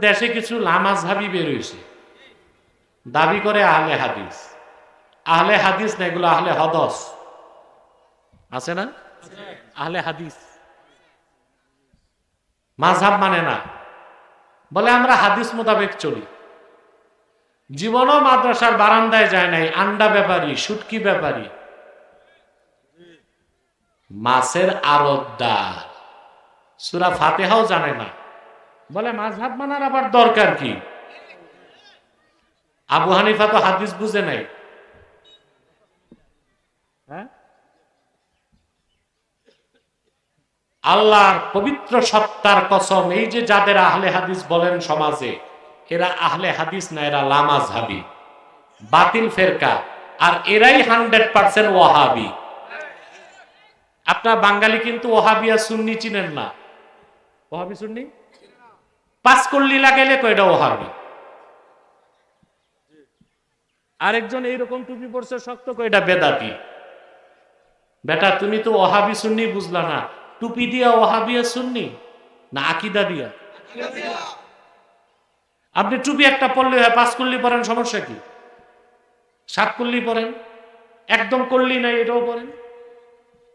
দেশে কিছু লামাজহাবি বের হয়েছে দাবি করে আহলে হাদিস। আহলে হাদিস না এগুলো আহলে হদস। আছে না? আহলে হাদিস। মাঝহাব মানে না। বলে আমরা হাদিস মোতাবেক চলি। জীবনও মাদ্রাসার বারান্দায় যায় নাই, আন্ডা ব্যাপারী, সুটকি ব্যাপারী। মাছের আরতদার সুরা ফাতেহাও জানে না। বলে, মাঝহাব মানার আবার দরকার কি? আবু হানিফা তো হাদিস বুঝে নাই। হ্যাঁ? আল্লাহর পবিত্র সত্তার কসম, এই যে যাদের আহলে হাদিস বলেন সমাজে, এরা আহলে হাদিস না, এরা লামাজ হাবি বাতিল ফেরকা, আর এরাই হান্ড্রেড পার্সেন্ট ওয়াহাবি। আপনার বাঙালি কিন্তু ওহাবিয়া সুন্নি চিনেন না। ওহাবি সুন্নি? পাস করলি লাগাইলে কয়টা ওহাবি আরেকজন এইরকম টুপি পড়ছে শক্ত কয়টা বেদাতি। বেটা, তুমি তো ওহাবি সুন্নি বুঝলা না। টুপি দিয়া ওহাবিয়া সুন্নি না আকিদা দিয়া? আপনি টুপি একটা পড়লে হয় পাঁচ করলি পরেন, সমস্যা কি? সাত করলি পরেন, একদম করলি নাই, এটাও পরেন।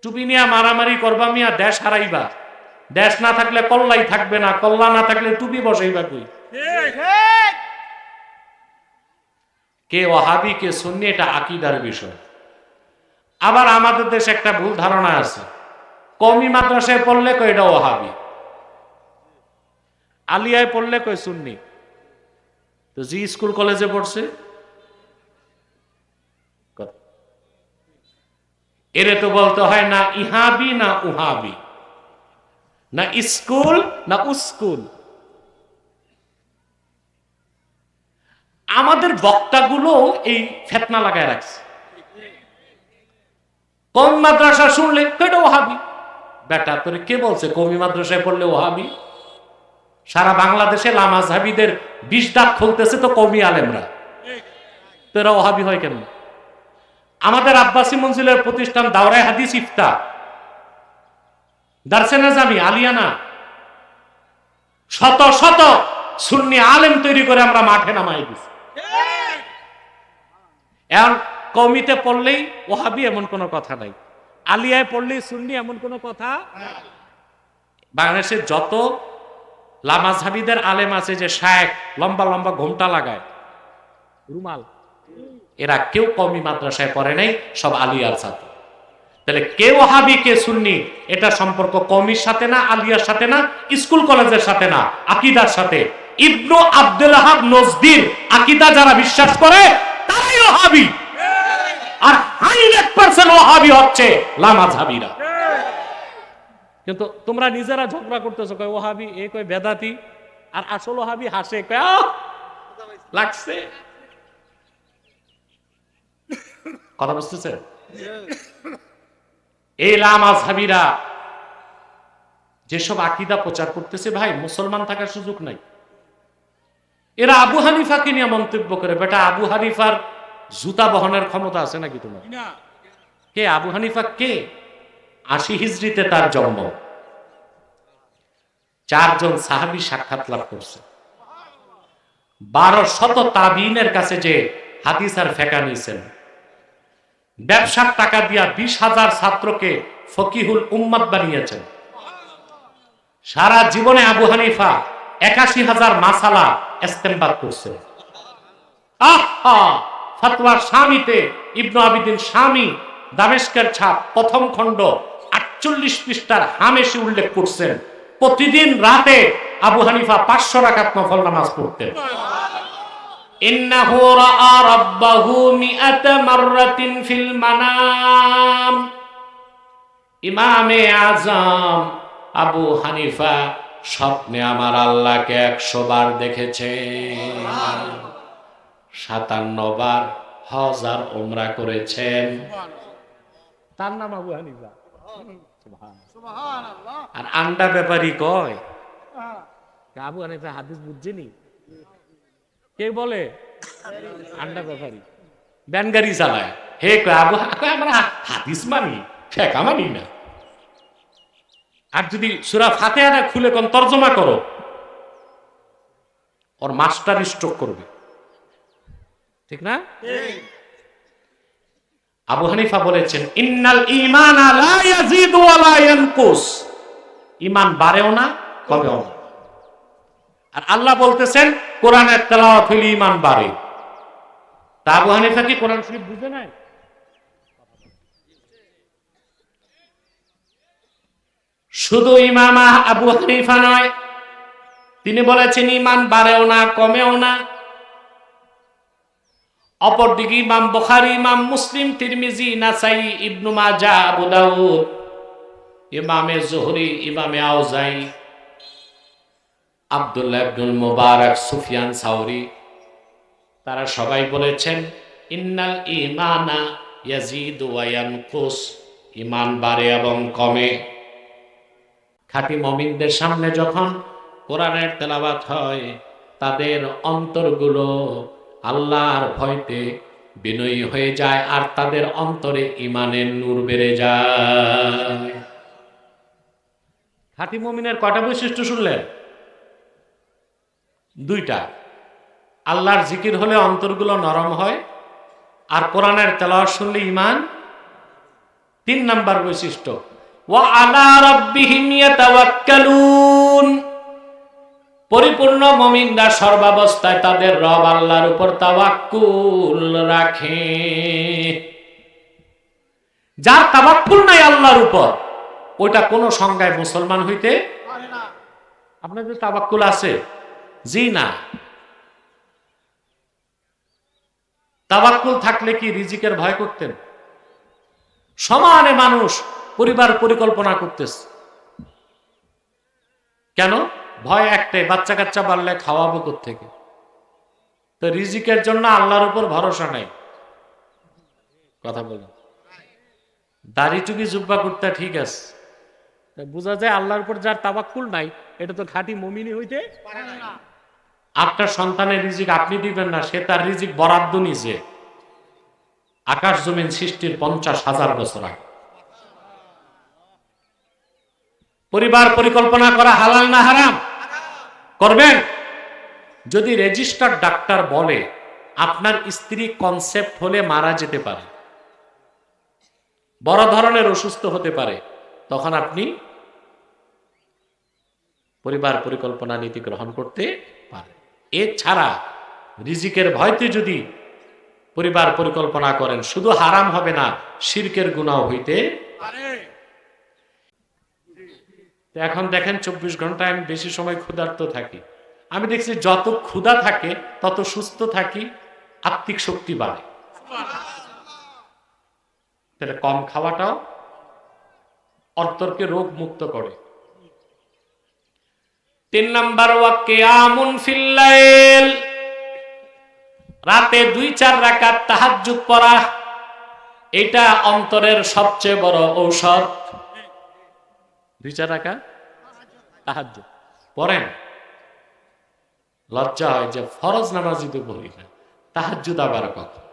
টুপি নিয়ে মারামারি করবা মিয়া, দেশ হারাইবা। দেশ না থাকলে কল্লাই থাকবে না কল্লা না থাকলে টুপি বসাইবা কই? কে ওহাবি কে সুন্নি এটা আকিদার বিষয়। আবার আমাদের দেশে একটা ভুল ধারণা আছে। কমি মাদ্রাসায় পড়লে কই এটা ওহাবি আলিয়ায় পড়লে কই সুন্নি? তো জি স্কুল কলেজে পড়ছে। এরে তো বলতে হয় না ইহাবি না উহাবি। না স্কুল না উস্কুল আমাদের বক্তাগুলো এই ফেতনা লাগায় রাখছে। কম মাদ্রাসা শুনলে কেটে ওহাবি? বেটা, তোরে কে বলছে কমি মাদ্রাসায় পড়লে ওহাবি? সারা বাংলাদেশে লামাজ হাবিদের বিষ দাঁত খুলতেছে তো কমি আলেমরা। তোরা ওহাবি হয় কেন? আমাদের আব্বাসী মঞ্জিলের প্রতিষ্ঠান দাওরাই হাদিস ইফতা দার্সেনা জামি আলিয়ানা। শত শত সুন্নি আলেম তৈরি করে আমরা মাঠে নামাই দিছি। এখন কমিতে পড়লেই ওহাবি এমন কোনো কথা নাই। আলিয়ায় পড়লেই সুন্নি এমন কোনো কথা বাংলাদেশের যত লামাজহাবিদের আলেম আছে যে শায়েক লম্বা লম্বা ঘোমটা লাগায়, রুমাল, এরা কেউ কমি মাদ্রাসায় পড়ে নাই, সব আলিয়ার সাথে তাহলে কে ওহাবি কে সুন্নি, এটা সম্পর্ক কমির সাথে না, আলিয়ার সাথে না, স্কুল কলেজের সাথে না, আকিদার সাথে। ইবনু আব্দুল হাব নজদির, আকিদা যারা বিশ্বাস করে, তারাই ওহাবি আর হান্ড্রেড পার্সেন্ট ওহাবি হচ্ছে লামাজহাবিরা কিন্তু তোমরা নিজেরা ঝগড়া করতেছো, কয় ওহাবি এ কয় বেদাতি, আর আসল ওহাবি হাসে, কয় লাগছে। কথা বুঝতেছে এই লামাজহাবিরা যেসব আকিদা প্রচার করতেছে ভাই মুসলমান থাকার সুযোগ নাই। এরা আবু হানিফাকে নিয়ে মন্তব্য করে বেটা আবু হানিফার জুতা বহনের ক্ষমতা আছে নাকি তোমার? কে আবু হানিফা কে? আশি হিজড়িতে তার জন্ম। চারজন সাহাবি সাক্ষাৎ লাভ করছে। বারো শত তাবিনের কাছে যে হাদিস আর ফেকা নিয়েছেন। ব্যবসার টাকা দিয়া বিশ হাজার ছাত্রকে ফকিহুল উম্মাদ বানিয়েছেন। সারা জীবনে আবু হানিফা একাশি হাজার মাসালা আহা! ফতোয়ার স্বামীতে ইবনু আবিদিন স্বামী দামেস্কের ছাপ প্রথম খণ্ড আটচল্লিশ পৃষ্ঠার হামেশি উল্লেখ করছেন। প্রতিদিন রাতে আবু হানিফা পাঁচশো রাকাত নফল নামাজ পড়তেন। ইন্নাহু রাআ রাব্বাহু মিআতা মাররাতিন ফিল মানাম। ইমামে আজম আবু হানিফা স্বপ্নে আমার আল্লাহকে একশো বার দেখেছে। সাতান্ন বার হাজার ওমরা করেছেন। তার নাম আবু হানিফা। আর আন্ডা ব্যাপারী কয়। আবু হানিফা হাদিস বুঝছেনি? কে বলে? আন্ডা ব্যাপারী। ব্যানগাড়ি চালায়। হে আমরা হাদিস মানি ঠেকা মানি না। আর যদি সুরা ফাতেহাটা খুলে কোন তর্জমা করো, ওর মাস্টার স্ট্রোক করবে। ঠিক না? আবু হানিফা বলেছেন, ইন্নাল ইমান লা ইয়াজিদু ওয়া লা ইয়ানকুস। ইমান বাড়েও না, কমেও না। আর আল্লাহ বলতেছেন, কোরআনের তেলাওয়াত হইলে ইমান বাড়ে। তা আবু হানিফা কি কোরআন শরীফ বুঝে নাই? শুধু ইমাম আবু হানিফা নয়, তিনি বলেছেন ইমান বাড়েও না, কমেও না। অপরদিকে ইমাম বুখারী, ইমাম মুসলিম, তিরমিজি, নাসাই, ইবনু মাজা আবু দাউদ, ইমামে জোহরি, ইমামে আউজাই আব্দুল্লাহ ইবনুল মুবারক, সুফিয়ান সাউরি, তারা সবাই বলেছেন, ইন্নাল ইমানা ইয়াজিদু ওয়া ইয়ানকুস। ইমান বাড়ে এবং কমে। খাঁটি মমিনদের সামনে যখন কোরআনের তেলাবাত হয়, তাদের অন্তরগুলো আল্লাহর ভয়তে বিনয়ী হয়ে যায় আর তাদের অন্তরে ইমানের নূর বেড়ে যায়। খাঁটি মমিনের কটা বৈশিষ্ট্য শুনলেন? দুইটা। আল্লাহর জিকির হলে অন্তরগুলো নরম হয়, আর কোরআনের তেলাওয়াত শুনলে ইমান তিন নাম্বার বৈশিষ্ট্য পরিপূর্ণ মুমিনরা সর্বাবস্থায় তাদের রব আল্লাহর উপর তাওয়াক্কুল রাখে। যার তাওয়াক্কুল নাই আল্লাহর উপর, ওইটা কোন সংজ্ঞায় মুসলমান হইতে আপনাদের তাওয়াক্কুল আছে? জি না তাওয়াক্কুল থাকলে কি রিজিকের ভয় করতেন? সমানে মানুষ পরিবার পরিকল্পনা করতেছে। কেন? ভয় একটাই বাচ্চা কাচ্চা বাড়লে খাওয়াবো থেকে তো রিজিকের জন্য আল্লাহর উপর ভরসা নাই। কথা বলুন। দাড়ি টুকি জুব্বা করতে ঠিক আছে। বোঝা যায় আল্লাহর উপর যার তাবাক্কুল নাই, এটা তো খাঁটি মমিনি হইতে আপনার সন্তানের রিজিক আপনি দিবেন না, সে তার রিজিক বরাদ্দ নিছে আকাশ জমিন সৃষ্টির পঞ্চাশ হাজার বছর আগে। পরিবার পরিকল্পনা করা হালাল না হারাম? করবেন? যদি রেজিস্টার ডাক্তার বলে, আপনার স্ত্রী কনসেপ্ট হলে মারা যেতে পারে। বড় ধরনের অসুস্থ হতে পারে। তখন আপনি পরিবার পরিকল্পনা নীতি গ্রহণ করতে এছাড়া রিজিকের ভয়তে যদি পরিবার পরিকল্পনা করেন, শুধু হারাম হবে না, শিরকের গুণাও হইতে এখন দেখেন চব্বিশ ঘন্টায় আমি বেশি সময় ক্ষুধার্ত থাকি। আমি দেখছি যত ক্ষুধা থাকে, তত সুস্থ থাকি, আত্মিক শক্তি বাড়ে। তাহলে কম খাওয়াটাও অন্তরকে রোগ মুক্ত করে। তিন নাম্বার ওয়াক্কে আমুন ফিল্লাইল। রাতে দুই চার রাকাত তাহাজ্জুদ পড়া, এটা অন্তরের সবচেয়ে বড় ঔষধ। দুই চার রাকাত তাহাজ্জুদ। পড়েন। লজ্জা হয় যে ফরজ নামাজি তো পড়ি না, তাহাজ্জুদ আবার কখন?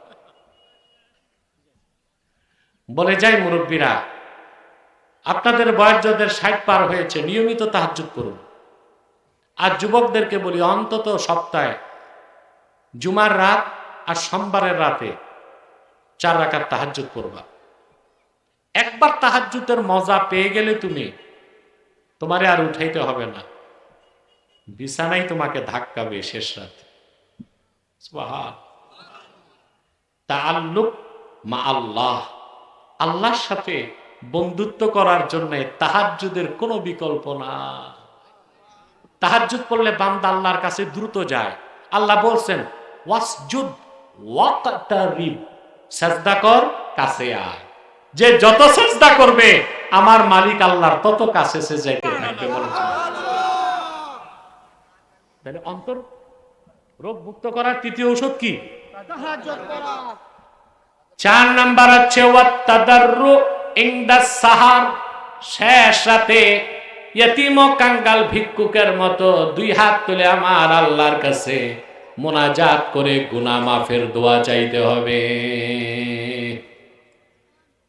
বলে যাই মুরব্বীরা, আপনাদের বয়স যাদের ষাট পার হয়েছে, নিয়মিত তাহাজ্জুদ করুন। আর যুবকদেরকে বলি, অন্তত সপ্তাহে জুমার রাত আর সোমবারের রাতে চার রাকাত তাহাজ্জুদ করবা একবার তাহাজ্জুদের মজা পেয়ে গেলে তুমি তোমারে আর উঠাইতে হবে না। বিছানাই তোমাকে ধাক্কাবে শেষ রাতে। তাল্লুক মা আল্লাহ আল্লাহর সাথে বন্ধুত্ব করার জন্য তাহাজ্জুদের কোনো বিকল্প না তাহাজ্জুদ পড়লে বান্দা আল্লাহর কাছে দ্রুত যায়। আল্লাহ বলছেন ওয়াসজুদ ওয়াকতারিব সাজদা কর কাছে আয়। যে যত সাজদা করবে আমার মালিক আল্লাহর তত কাছে সে যাইতে থাকবে তাহলে অন্তর রোগ মুক্ত করার তৃতীয় ঔষধ কি? চার নাম্বার হচ্ছে ওয়াত্তাদাররু ইনদা সাহার শেষ রাতে ইয়তিম কাঙ্গাল ভিক্ষুকের মতো দুই হাত তুলে আমার আল্লাহর কাছে মোনাজাত করে গুনা মাফের দোয়া চাইতে হবে।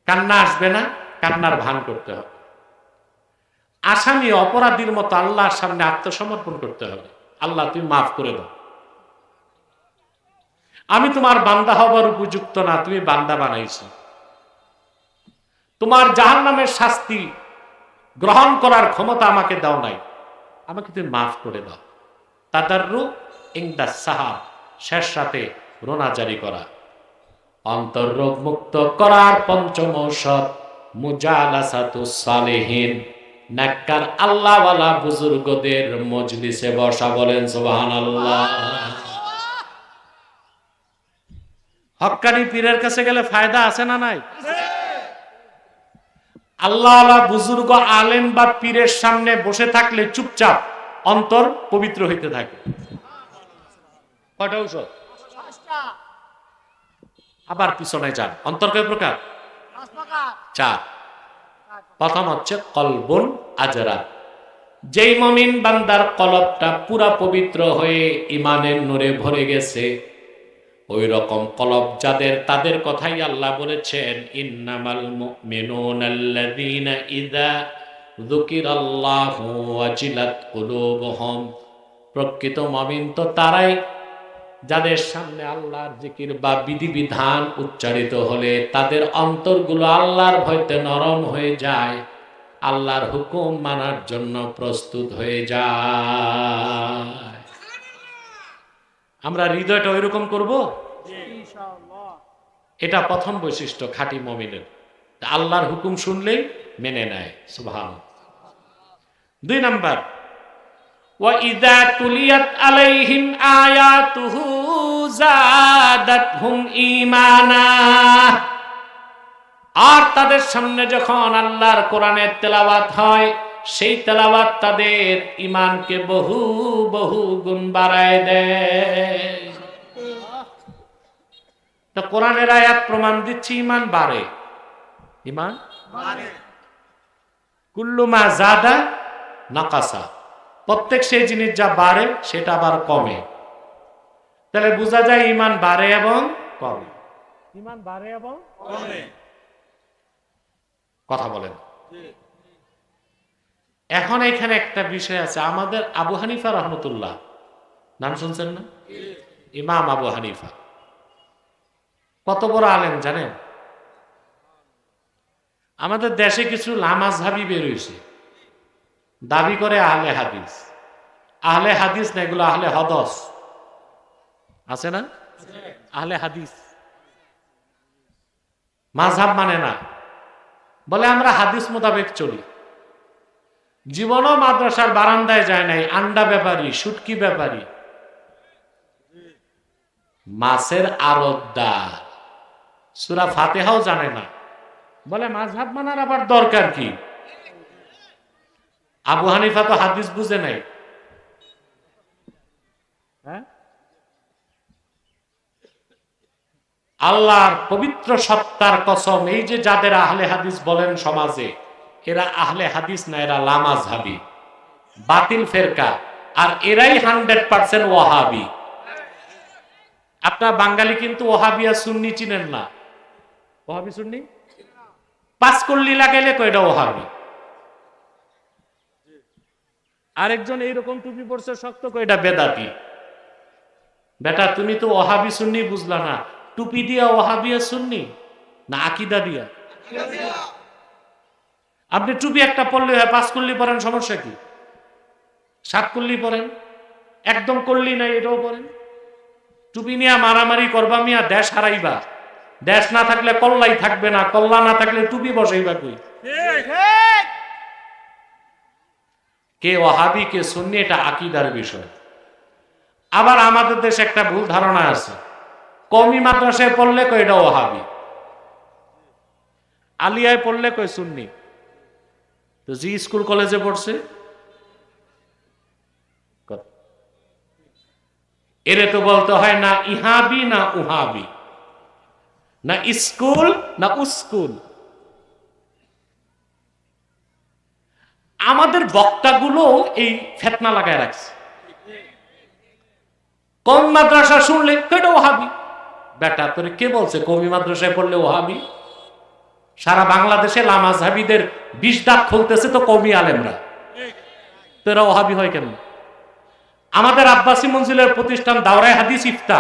কান্না আসবে না, কান্নার ভান করতে হবে। আসামি অপরাধীর মতো আল্লাহর সামনে আত্মসমর্পণ করতে হবে। আল্লাহ, তুমি মাফ করে দাও। আমি তোমার বান্দা হবার উপযুক্ত না, তুমি বান্দা বানাইছো। তোমার জাহান নামের শাস্তি গ্রহণ করার ক্ষমতা আমাকে দাও নাই। আমাকে তুমি মাফ করে দাও। তাদাররু ইংদা সাহা, শেষ রাতে রোনা জারি করা। অন্তর্রোগ মুক্ত করার পঞ্চম ঔষধ, মুজালাসাতু সালেহীন। নাক্কার আল্লাহওয়ালা বুজুর্গদের মজলিসে বসা বলেন, সুবহানাল্লাহ। হক্কানি পীরের কাছে গেলে ফায়দা আছে না নাই? আল্লাহ বুজুর্গ, আলেম বা পীরের সামনে বসে থাকলে চুপচাপ অন্তর পবিত্র হইতে থাকে। কয়টা ঔষধ? আবার পিছনে যান। অন্তর কয় প্রকার? চার। প্রথম হচ্ছে কলবন আজরা। যেই মমিন বান্দার কলবটা পুরা পবিত্র হয়ে ইমানের নূরে ভরে গেছে ওই রকম কলব যাদের, তাদের কথাই আল্লাহ বলেছেন, ইন্নামাল মুমিনুন আল্লাযীনা ইযা যুকিরাল্লাহু ওয়াজিলাত কুলুবুহুম। প্রকৃত মুমিন তো তারাই যাদের সামনে আল্লাহর জিকির বা বিধিবিধান উচ্চারিত হলে তাদের অন্তরগুলো আল্লাহর ভয়তে নরম হয়ে যায়, আল্লাহর হুকুম মানার জন্য প্রস্তুত হয়ে যায়। আমরা হৃদয়টা ওইরকম করব এটা প্রথম বৈশিষ্ট্য খাঁটি মমিনের আল্লাহর হুকুম শুনলেই মেনে নেয় সুবহান দুই নাম্বার وَإِذَا تُلِيَتْ عَلَيْهِمْ آيَاتُهُ زَادَتْهُمْ إِيمَانًا আর তাদের সামনে যখন আল্লাহর কোরআনের তেলাওয়াত হয় সেই তেলাওয়াত তাদের ইমানকে বহু বহু গুণ বাড়ায় দেয়। কোরআনের আয়াত প্রমাণ দিচ্ছি ইমান বাড়ে। ইমান কুল্লুমা জাদা নাকাসা। প্রত্যেক সেই জিনিস যা বাড়ে, সেটা আবার কমে। তাহলে বোঝা যায় ইমান বাড়ে এবং কমে। ইমান বাড়ে এবং কমে। কথা বলেন। এখন এখানে একটা বিষয় আছে। আমাদের আবু হানিফা রহমতুল্লাহ। নাম শুনছেন না? ইমাম আবু হানিফা। কত বড় আলেম জানেন? আমাদের দেশে কিছু লামাজহাবি বের হয়েছে দাবি করে আহলে হাদিস। আহলে হাদিস না এগুলো আহলে হদস। আছে না? আহলে হাদিস। মাঝহাব মানে না। বলে আমরা হাদিস মোতাবেক চলি। জীবনও মাদ্রাসার বারান্দায় যায় নাই, আন্ডা ব্যাপারী, সুটকি ব্যাপারী। মাছের আরতদার সুরা ফাতেহাও জানে না। বলে, মাঝহাব মানার আবার দরকার কি? আবু হানিফা তো হাদিস বুঝে নাই। হ্যাঁ? আল্লাহর পবিত্র সত্তার কসম, এই যে যাদের আহলে হাদিস বলেন সমাজে এরা আহলে হাদিস না, এরা লামাজ হাবি বাতিল ফেরকা। আর এরাই হান্ড্রেড পার্সেন্ট ওয়াহাবি। আপনার বাঙালি কিন্তু ওহাবিয়া সুন্নি চিনেন না। ওহাবি সুন্নি? পাঁচ কল্লি লাগাইলে কয়টা ওহাবি আরেকজন এইরকম টুপি পড়ছে শক্ত কয়টা বেদাতি। বেটা, তুমি তো ওহাবি সুন্নি বুঝলা না। টুপি দিয়া ওহাবিয়া সুন্নি? না, আকিদা দিয়া? আপনি টুপি একটা পড়লে হয় পাঁচ কল্লি পরেন সমস্যা কি? সাত কল্লি পরেন একদম কল্লি নাই এটাও পরেন। টুপি নিয়ে মারামারি করবা মিয়া দেশ হারাইবা। দেশ না থাকলে কল্লাই থাকবে না কল্লা না থাকলে টুপি বসাইবা কই? কে ওহাবি কে সুন্নি এটা আকিদার বিষয়। আবার আমাদের দেশে একটা ভুল ধারণা আছে। কমি মাদ্রাসায় পড়লে কই এটা ওহাবি আলিয়ায় পড়লে কই সুন্নি? তো জি স্কুল কলেজে পড়ছে। এরে তো বলতে হয় না ইহাবি না উহাবি। না স্কুল না উস্কুল। আমাদের বক্তাগুলো এই ফেতনা লাগায় রাখছে। কম মাদ্রাসা শুনলে কেটে ওহাবি বেটা তোরে কে বলছে? কমি মাদ্রাসায় পড়লে ওহাবি সারা বাংলাদেশে লামাজহাবিদের বিষ দাঁত খুলতেছে তো কমি আলেমরা। তো এরা ওহাবি হয় কেন? আমাদের আব্বাসী মঞ্জিলের প্রতিষ্ঠান দাওরাই হাদিস ইফতা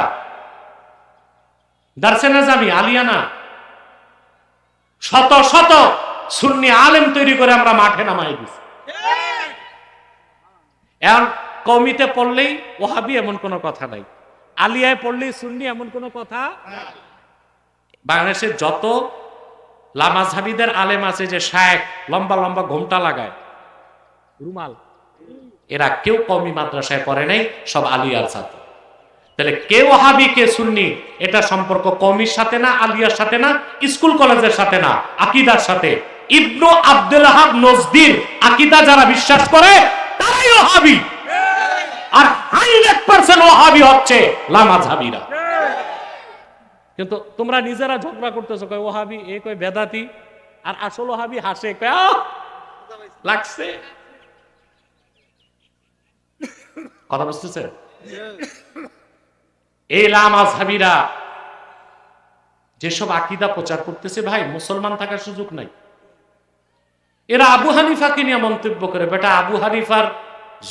দার্সেনা জামি আলিয়ানা। শত শত সুন্নি আলেম তৈরি করে আমরা মাঠে নামাই দিছি। এখন কমিতে পড়লেই ওহাবি এমন কোনো কথা নাই। আলিয়ায় পড়লেই সুন্নি এমন কোনো কথা বাংলাদেশের যত লামাঝাবিদের আলেম আছে যে শায়েক লম্বা লম্বা ঘোমটা লাগায়। রুমাল। এরা কেউ কমি মাদ্রাসায় পড়ে নাই সব আলিয়ার ছাত্র। তাহলে কেউ হাবি কে সুন্নি এটা সম্পর্ক কমির সাথে না আলিয়ার সাথে না স্কুল কলেজের সাথে না আকিদার সাথে। ইবনু আব্দুল হাব নজদির আকিদা যারা বিশ্বাস করে তারাই ওহাবি। আর হান্ড্রেড পার্সেন্ট ওহাবি হচ্ছে লামাঝাবিরা কিন্তু তোমরা নিজেরা ঝগড়া করতেছো কয় ওহাবি এ কয় বেদাতি আর আসল ওহাবি হাসে কয় লাগছে। কথা বুঝতেছেন এই লামাঝাবিরা যেসব আকিদা প্রচার করতেছে ভাই মুসলমান থাকার সুযোগ নাই। এরা আবু হানিফাকে নিয়ে মন্তব্য করে বেটা আবু হানিফার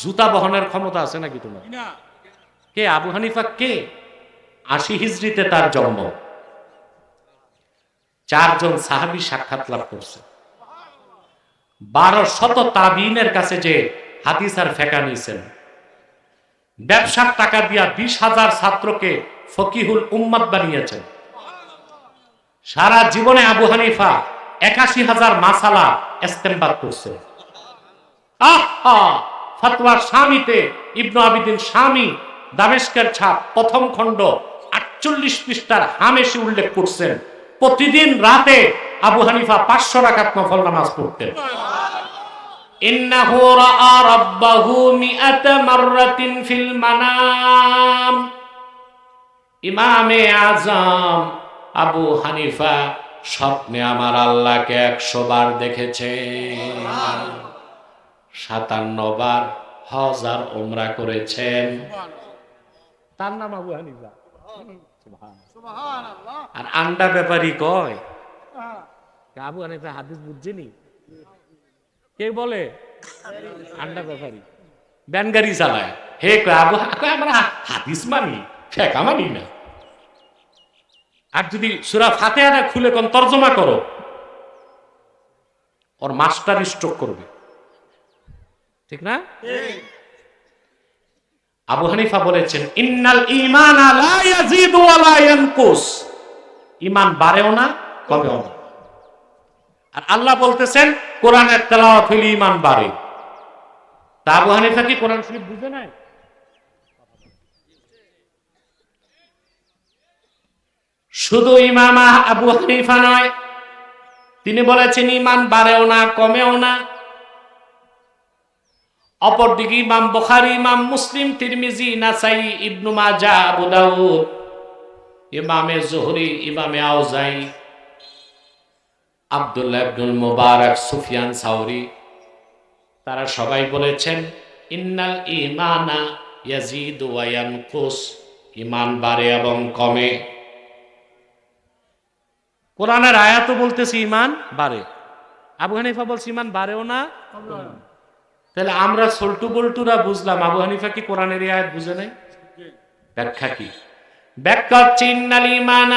জুতা বহনের ক্ষমতা আছে নাকি তোমার? কে? আবু হানিফা কে? আশি হিজড়িতে তার জন্ম। চারজন সাহাবি সাক্ষাৎ লাভ করছে। বারো শত তাবিনের কাছে যে হাদিস আর ফেকা নিয়েছেন। ব্যবসার টাকা দিয়া বিশ হাজার ছাত্রকে ফকিহুল উম্মাদ বানিয়েছেন। সারা জীবনে আবু হানিফা একাশি হাজার মাসালা এস্তেমবাদ করছে। আহা! ফতোয়া স্বামীতে ইবনু আবিদিন স্বামী দামেস্কের ছাপ প্রথম খণ্ড আটচল্লিশ পৃষ্ঠার হামেশি উল্লেখ করছেন। প্রতিদিন রাতে আবু হানিফা পাঁচশো রাকাত নফল নামাজ পড়তেন। আবু হানিফা স্বপ্নে আমার আল্লাহকে একশো বার দেখেছে। সাতান্ন বার হাজার ওমরা করেছেন। তার নাম আবু হানিফা। আর আন্ডা ব্যাপারী কয়। আবু হানিফা হাদিস বুঝছেনি কে বলে? আন্ডা ব্যাপারী ব্যানগাড়ি চালায়। হে আবু আমরা হাদিস মানি ফেকা মানি না। আর যদি সুরা ফাতেহাটা খুলে কোন তর্জমা করো ওর মাস্টার স্ট্রোক করবে। ঠিক না? আবু হানিফা বলেছেন, ইন্নাল ইয়ানকুস। ঈমান বাড়েও না, কমেও না। আর আল্লাহ বলতেছেন, কোরআনের তেলাওয়াত হইলে ঈমান বাড়ে। তা আবু হানিফা কি কোরআন শরীফ বুঝে নাই? শুধু ইমাম আবু হানিফা নয়, তিনি বলেছেন ইমান বাড়েও না, কমেও না। অপরদিকে ইমাম বুখারী, ইমাম মুসলিম, তিরমিজি, নাসাই, ইবনু মাজা, আবু দাউদ, ইমামে জোহরি, ইমামে আউজাই আব্দুল্লাহ ইবনুল মুবারক, সুফিয়ান সাউরি, তারা সবাই বলেছেন, ইন্নাল ইমানা ইয়াজিদু ওয়া ইয়ানকুস ইমান বাড়ে এবং কমে। কোরআনের আয়াতও বলতেছে ইমান বাড়ে। আবু হানিফা বলছে ইমান বাড়েও না। তাহলে আমরা সল্টু বল্টুরা বুঝলাম, আবু হানিফা কি কোরআনের আয়াত বুঝে নাই? ব্যাখ্যা কি? ব্যাখ্যা হচ্ছে ইন্নাল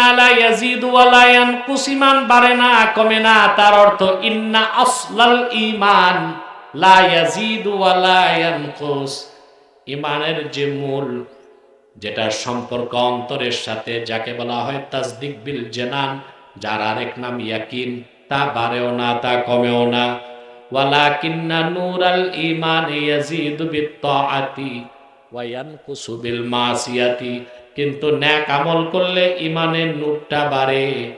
আলা ইয়াজিদু ওয়া লা ইয়ানকুস, ঈমান বাড়ে না, কমে না। তার অর্থ, ইন্না আসলাল ঈমান লা ইয়াজিদু ওয়া লা ইয়ানকুস। ঈমানের যে মূল, যেটা সম্পর্ক অন্তরের সাথে, যাকে বলা হয় তাসদিক বিল জেনান, যার আরেক নাম ইয়াকিন, তা বাড়েও না, তা কমেও না। কিন্তু ন্যাক আমল করলে ইমানের নূরটা বাড়ে,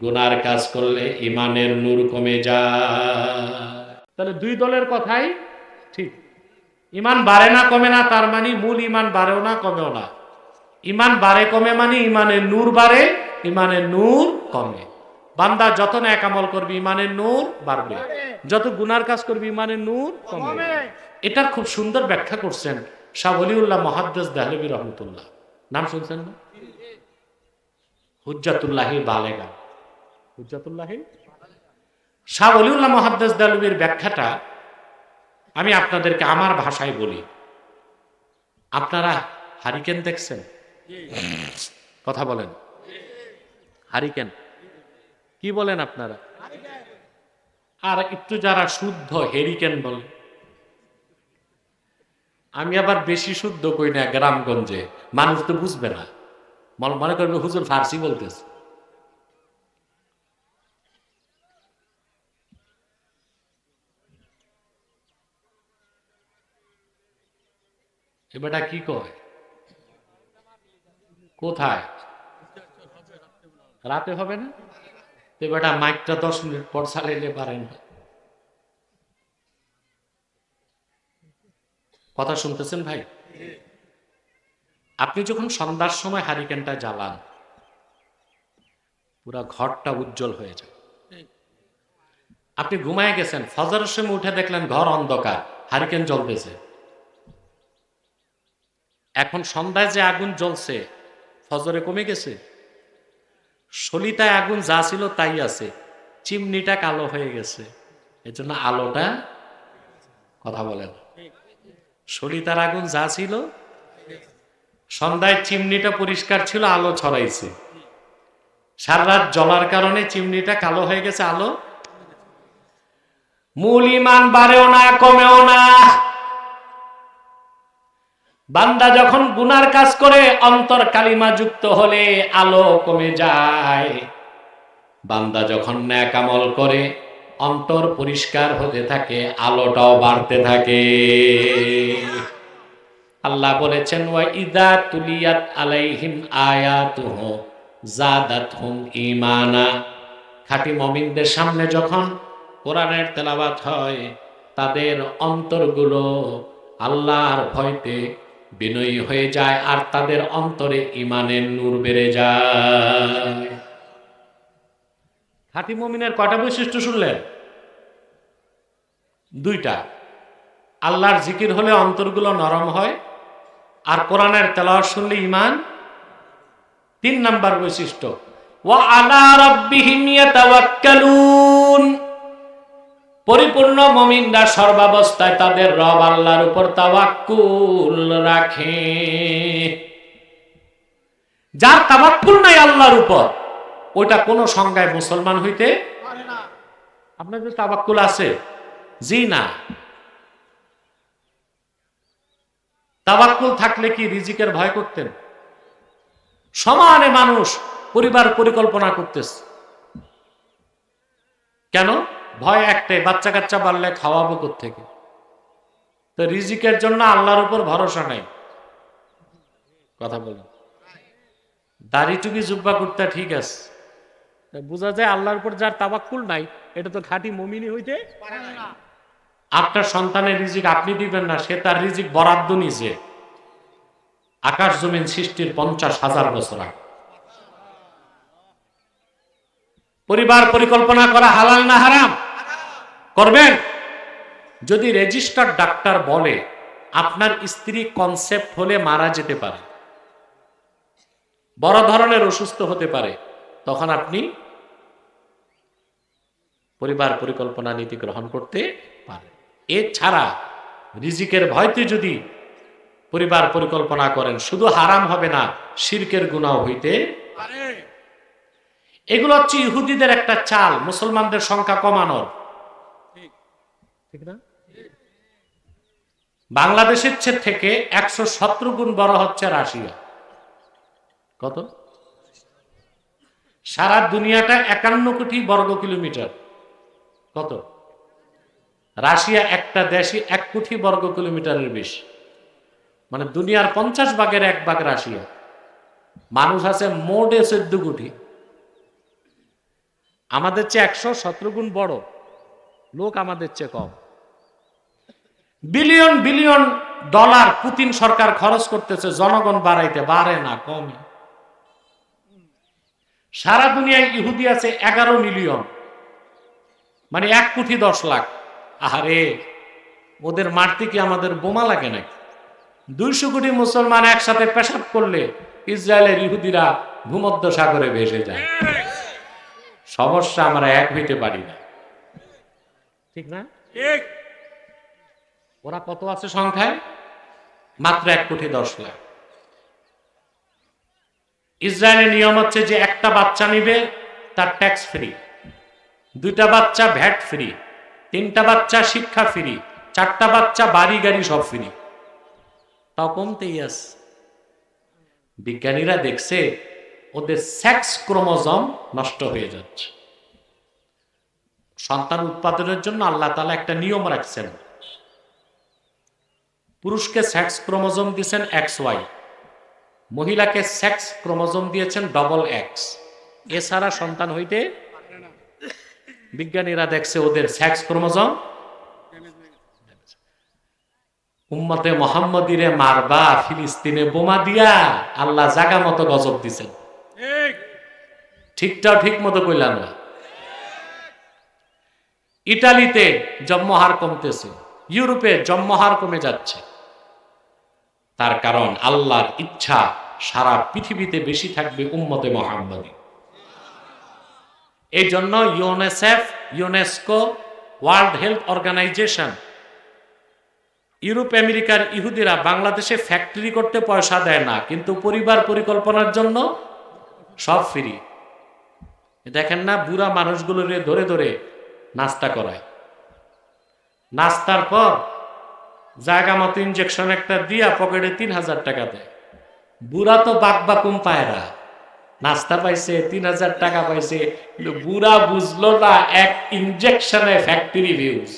গুনার কাজ করলে ইমানের নূর কমে যায়। তাহলে দুই দলের কথাই ঠিক। ইমান বাড়ে না, কমে না, তার মানে মূল ইমান বাড়েও না, কমেও না। ইমান বাড়ে, কমে মানে ইমানের নূর বাড়ে ইমানের নূর কমে। বান্দা যত ন্যাক আমল করবে ইমানের নূর বাড়বে। যত গুনার কাজ করবে ইমানের নূর কমবে। এটার খুব সুন্দর ব্যাখ্যা করছেন শাহ অলিউল্লাহ মহাদ্দেস দেহলবী রহমতুল্লাহ। নাম শুনছেন না? হুজ্জাতুল্লাহি বালেগা। হুজ্জাতুল্লাহি শাহ অলিউল্লাহ মহাদ্দেস দেহলবীর ব্যাখ্যাটা আমি আপনাদেরকে আমার ভাষায় বলি। আপনারা হারিকেন দেখছেন? কথা বলেন। হারিকেন। কি বলেন আপনারা? আর একটু যারা শুদ্ধ হেরিকেন বলে। আমি আবার বেশি শুদ্ধ কই না গ্রামগঞ্জে। মানুষ তো বুঝবে না। মনে করবে হুজুর ফার্সি বলতেছে। এবারটা কি কয়? কোথায়? রাতে হবে না? তো বেটা মাইকটা দশ মিনিট পর চালাইলে পারেন কথা শুনতেছেন ভাই? আপনি যখন সন্ধ্যার সময় হারিকেনটা জ্বালান, পুরা ঘরটা উজ্জ্বল হয়ে যায়। আপনি ঘুমায় গেছেন, ফজরের সময় উঠে দেখলেন ঘর অন্ধকার, হারিকেন জ্বলতেছে। এখন সন্ধ্যায় যে আগুন জ্বলছে, ফজরে কমে গেছে? সলিতায় আগুন যা ছিল তাই আছে, চিমনিটা কালো হয়ে গেছে। এজন্য আলোটা কথা বলেন সলিতার আগুন যা ছিল, সন্ধ্যায় চিমনিটা পরিষ্কার ছিল, আলো ছড়াইছে। সারা রাত জ্বলার কারণে চিমনিটা কালো হয়ে গেছে, আলো। মূল ইমান বাড়েও না, কমেও না। বান্দা যখন গুনার কাজ করে, অন্তর কালিমা যুক্ত হলে আলো কমে যায়। বান্দা যখন ন্যাকামল করে, অন্তর পরিষ্কার হতে থাকে, আলোটাও বাড়তে থাকে। আল্লাহ বলেছেন ওয়া ইদা তুলিয়াত আলাইহিম আয়াতুহ জাদাতহুম ঈমানা। খাঁটি মমিনদের সামনে যখন কোরআনের তেলাওয়াত হয়, তাদের অন্তরগুলো আল্লাহর ভয়তে বিনয়ী হয়ে যায় আর তাদের অন্তরে ইমানের নূর বেড়ে যায়। খাঁটি মমিনের কটা বৈশিষ্ট্য শুনলেন? দুইটা। আল্লাহর জিকির হলে অন্তরগুলো নরম হয় আর কোরআনের তেলাওয়াত শুনলে ইমান তিন নাম্বার বৈশিষ্ট্য, ওয়া আলা রাব্বিহিম ইয়াতাওয়াক্কালুন। পরিপূর্ণ মমিনরা সর্বাবস্থায় তাদের রব আল্লাহর উপর তাওয়াক্কুল রাখে। যার তাওয়াক্কুল নাই আল্লাহর উপর, ওইটা কোন সংজ্ঞায় মুসলমান হইতে আপনাদের তাওয়াক্কুল আছে? জি না। তাওয়াক্কুল থাকলে কি রিজিকের ভয় করতেন? সমানে মানুষ পরিবার পরিকল্পনা করতেছে। কেন? ভয় একটাই বাচ্চা কাচ্চা বাড়লে খাওয়াবো থেকে তো রিজিকের জন্য আল্লাহর উপর ভরসা নাই। কথা বলুন। দাড়ি টুকি জুব্বা করতে ঠিক আছে। বোঝা যায় আল্লাহর উপর যার তাবাক্কুল নাই, এটা তো খাঁটি মমিনী হইতে আপনার সন্তানের রিজিক আপনি দিবেন না, সে তার রিজিক বরাদ্দ নিছে। আকাশ জমিন সৃষ্টির পঞ্চাশ হাজার বছর আগে। পরিবার পরিকল্পনা করা হালাল না হারাম? করবেন? যদি রেজিস্টার ডাক্তার বলে, আপনার স্ত্রী কনসেপ্ট হলে মারা যেতে পারে। বড় ধরনের অসুস্থ হতে পারে। তখন আপনি পরিবার পরিকল্পনা নীতি গ্রহণ করতে পারেন। এছাড়া রিজিকের ভয়তে যদি পরিবার পরিকল্পনা করেন, শুধু হারাম হবে না, শিরকের গুণাও হইতে এগুলো হচ্ছে ইহুদিদের একটা চাল মুসলমানদের সংখ্যা কমানোর। ঠিক। না? বাংলাদেশের চেয়ে থেকে একশো সতেরো গুণ বড় হচ্ছে রাশিয়া। কত? সারা দুনিয়াটা একান্ন কোটি বর্গ কিলোমিটার। কত? রাশিয়া একটা দেশই এক কোটি বর্গ কিলোমিটারের বেশি। মানে দুনিয়ার পঞ্চাশ ভাগের এক ভাগ রাশিয়া। মানুষ আছে মোটে চোদ্দ কোটি। আমাদের চেয়ে একশো সতেরো গুণ বড়। লোক আমাদের চেয়ে কম। বিলিয়ন বিলিয়ন ডলার পুতিন সরকার খরচ করতেছে, জনগণ বাড়াইতে বাড়ে না কমে সারা দুনিয়ায় ইহুদি আছে এগারো মিলিয়ন। মানে এক কোটি দশ লাখ। আহারে, ওদের মারতে কি আমাদের বোমা লাগে নাকি? দুইশো কোটি মুসলমান একসাথে পেশাব করলে ইসরায়েলের ইহুদিরা ভূমধ্য সাগরে ভেসে যায়। সমস্যা আমরা এক হইতে পারি না। ঠিক না? ওরা কত আছে সংখ্যায়? মাত্র এক কোটি দশ লাখ। ইসরায়েলের নিয়ম হচ্ছে যে একটা বাচ্চা নিবে তার ট্যাক্স ফ্রি দুইটা বাচ্চা ভ্যাট ফ্রি তিনটা বাচ্চা শিক্ষা ফ্রি চারটা বাচ্চা বাড়ি গাড়ি সব ফ্রি তাও কমতেই বিজ্ঞানীরা দেখছে ওদের সেক্স ক্রোমোজম নষ্ট হয়ে যাচ্ছে। সন্তান উৎপাদনের জন্য আল্লাহ তালা একটা নিয়ম রাখছেন। পুরুষকে সেক্স ক্রোমোজম দিয়েছেন এক্স ওয়াই। মহিলাকে সেক্স ক্রোমোজম দিয়েছেন ডবল এক্স। এছাড়া সন্তান হইতে বিজ্ঞানীরা দেখছে ওদের সেক্স ক্রোমোজম উম্মতে মোহাম্মদিরে মারবা, ফিলিস্তিনে বোমা দিয়া আল্লাহ জাগা মতো গজব দিছেন। ঠিকটাও ঠিক মতো কইলাম না। ইটালিতে জন্মহার কমতেছে, ইউরোপে জন্মহার কমে যাচ্ছে। তার কারণ আল্লাহর ইচ্ছা সারা পৃথিবীতে বেশি থাকবে উম্মতে মোহাম্মদী এই জন্য UNICEF, UNESCO, world health organization, Europe, আমেরিকার ইহুদিরা বাংলাদেশে ফ্যাক্টরি করতে পয়সা দেয় না, কিন্তু পরিবার পরিকল্পনার জন্য সব ফ্রি। দেখেন না বুড়া মানুষগুলোরে ধরে ধরে নাস্তা করায়। নাস্তার পর জায়গা মতো ইঞ্জেকশন একটা দিয়া পকেটে তিন হাজার টাকা দেয়। বুড়া তো বাক বাকুম পায়রা নাস্তা পাইছে তিন হাজার টাকা পাইছে কিন্তু বুড়া বুঝলো না এক ইঞ্জেকশনে ফ্যাক্টরি ভিউজ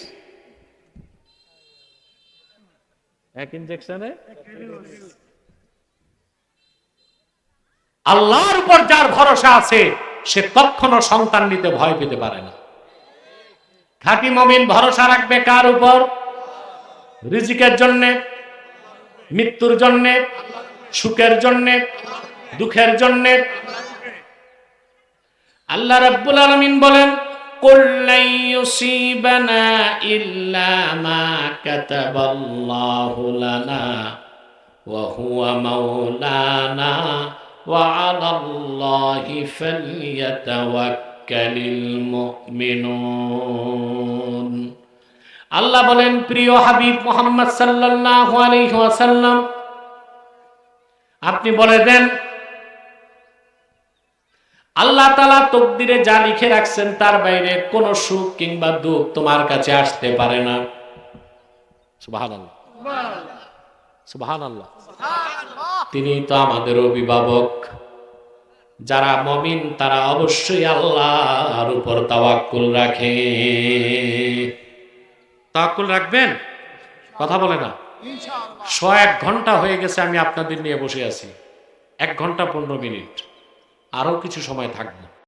এক ইঞ্জেকশনে আল্লাহর উপর যার ভরসা আছে সে কখনো সন্তান নিতে ভয় পেতে পারে না খাঁটি মমিন ভরসা রাখবে কার উপর রিজিকের জন্যে মৃত্যুর জন্যে সুখের জন্যে দুঃখের জন্যে আল্লাহ রাব্বুল আলামিন বলেন قل لن يصيبنا إلا ما كتب الله لنا وهو مولانا وعلى الله فليتوكل المؤمنون আল্লাহ বলেন প্রিয় হাবিব মোহাম্মদ সাল্লাল্লাহু আলাইহি ওয়াসাল্লাম আপনি বলে দেন আল্লাহ তালা তকদিরে যা লিখে রাখছেন তার বাইরে কোনো সুখ কিংবা দুঃখ তোমার কাছে আসতে পারে না সুবাহান আল্লাহ সুবাহান আল্লাহ তিনি তো আমাদের অভিভাবক। যারা মমিন, তারা অবশ্যই আল্লাহর উপর তাওয়াক্কুল রাখে। তাওয়াক্কুল রাখবেন? কথা বলে না। শ এক ঘণ্টা হয়ে গেছে, আমি আপনাদের নিয়ে বসে আছি। এক ঘণ্টা পনেরো মিনিট। আরও কিছু সময় থাকব।